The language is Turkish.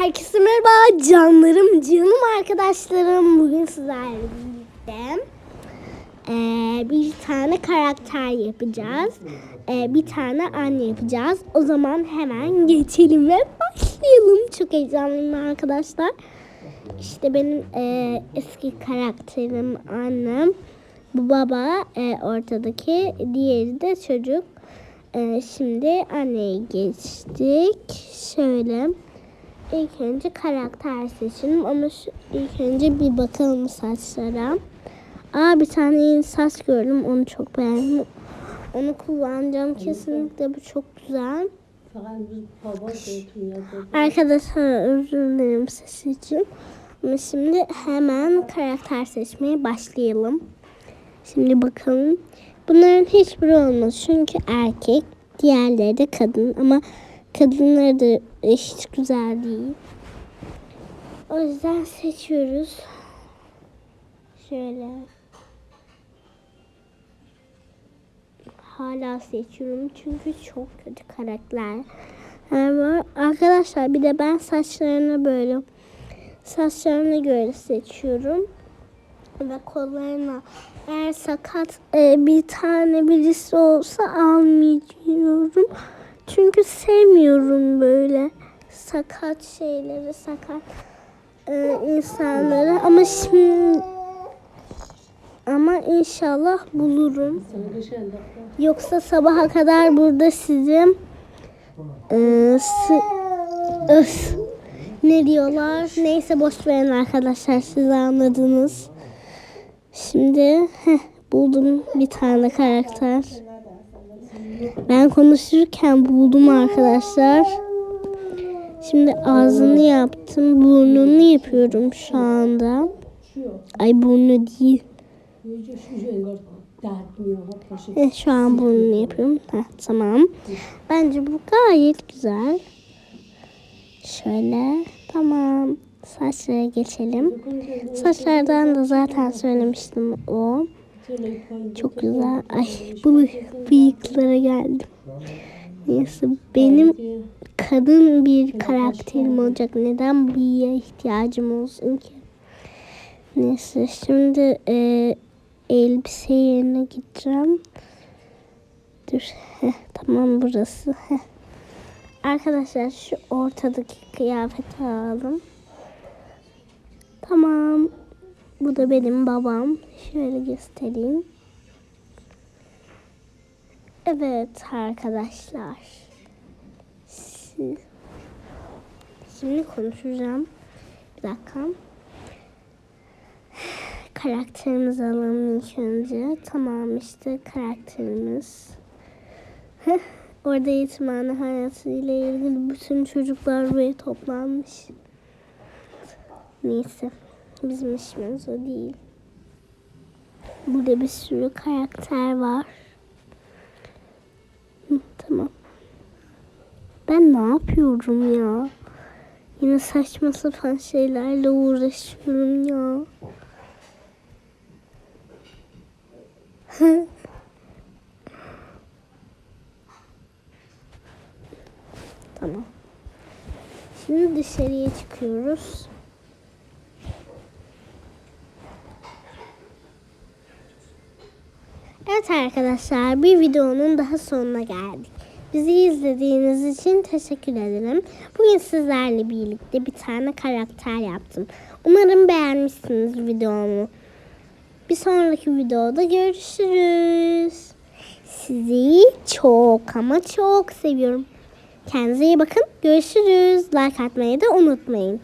Herkese merhaba canlarım, canım arkadaşlarım. Bugün sizlerle birlikte eee, bir tane karakter yapacağız. Eee, bir tane anne yapacağız. O zaman hemen geçelim ve başlayalım. Çok heyecanlıyım arkadaşlar. İşte benim eee, eski karakterim annem. Bu baba eee, ortadaki, diğeri de çocuk. Eee, şimdi anneye geçtik. Şöyle. İlk önce karakter seçelim ama şu, ilk önce bir bakalım saçlara. Aa bir tane yeni saç gördüm onu çok beğendim. Onu kullanacağım kesinlikle bu çok güzel. Arkadaşlar özür dilerim ses için. Ama şimdi hemen karakter seçmeye başlayalım. Şimdi bakalım. Bunların hiçbiri olmaz çünkü erkek. Diğerleri de kadın ama kadınları da hiç güzel değil. O yüzden seçiyoruz. Şöyle. Hala seçiyorum çünkü çok kötü karakterler var. Arkadaşlar bir de ben saçlarını böyle saçlarına göre seçiyorum. Ve kollarına eğer sakat e, bir tane birisi olsa almayacağım. Çünkü sevmiyorum böyle sakat şeyleri, sakat e, insanları. Ama şimdi ama inşallah bulurum. Yoksa sabaha kadar burada sizin e, sı- öf, ne diyorlar? Neyse boş verin arkadaşlar siz anladınız. Şimdi heh, buldum bir tane karakter. Ben konuşurken buldum arkadaşlar. Şimdi ağzını yaptım. Burnunu yapıyorum şu anda. Ay burnu değil. Şu an burnunu yapıyorum. Heh, tamam. Bence bu gayet güzel. Şöyle. Tamam. Saçlara geçelim. Saçlardan da zaten söylemiştim o. Çok güzel. Ay bu bıyıklara geldim. Neyse benim kadın bir karakterim olacak. Neden bıyığa ihtiyacım olsun ki? Neyse şimdi e, elbise yerine gideceğim. Dur. Heh, tamam burası. Heh. Arkadaşlar şu ortadaki kıyafeti alalım. Tamam. Bu da benim babam. Şöyle göstereyim. Evet arkadaşlar. Şimdi konuşacağım. Bir dakika. Karakterimizi alalım ilk önce. Tamam işte karakterimiz. Orada yetimhane hayatıyla ilgili bütün çocuklar buraya toplanmış. Neyse. Bizim işimiz o değil. Burada bir sürü karakter var. Tamam. Ben ne yapıyorum ya? Yine saçma sapan şeylerle uğraşıyorum ya. tamam. Şimdi dışarıya çıkıyoruz. Evet arkadaşlar bir videonun daha sonuna geldik. Bizi izlediğiniz için teşekkür ederim. Bugün sizlerle birlikte bir tane karakter yaptım. Umarım beğenmişsiniz videomu. Bir sonraki videoda görüşürüz. Sizi çok ama çok seviyorum. Kendinize iyi bakın. Görüşürüz. Like atmayı da unutmayın.